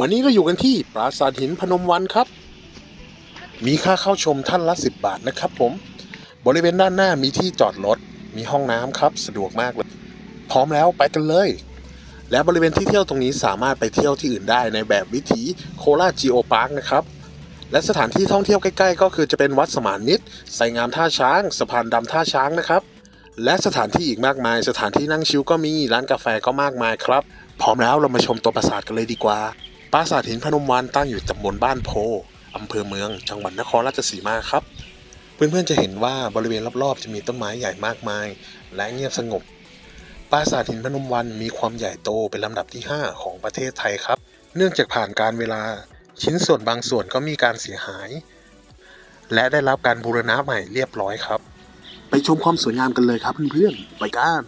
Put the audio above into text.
วันนี้เราอยู่กันที่ปราสาทหินพนมวันครับ มีค่าเข้าชมท่านละ 10 บาทนะครับผม บริเวณด้านหน้ามีที่จอดรถ มีห้องน้ำครับสะดวกมากเลย พร้อมแล้วไปกันเลย และบริเวณที่เที่ยวตรงนี้สามารถไปเที่ยวที่อื่นได้ในแบบวิถีโคราชจีโอพาร์คนะครับและสถานที่ท่องเที่ยวใกล้ๆ ก็คือจะเป็นวัดสมานมิตไสงามท่าช้าง สะพานดำท่าช้างนะครับ และสถานที่อีกมากมาย สถานที่นั่งชิลก็มี ร้านกาแฟก็มากมายครับ พร้อมแล้วเรามาชมตัวปราสาทกันเลยดีกว่า ปราสาทหินพนมวันตั้งอยู่ตำบลบ้านโพอำเภอเมือง จังหวัดนครราชสีมาครับ เพื่อนๆจะเห็นว่าบริเวณรอบๆ จะมีต้นไม้ใหญ่มากมาย และเงียบสงบ ปราสาทหินพนมวันมีความใหญ่โตเป็นลำดับที่ 5 ของประเทศไทยครับ เนื่องจากผ่านการเวลาชิ้นส่วนบางส่วนก็มีการเสียหาย และได้รับการบูรณะใหม่เรียบร้อยครับ ไปชมความสวยงามกันเลยครับเพื่อนๆไปกัน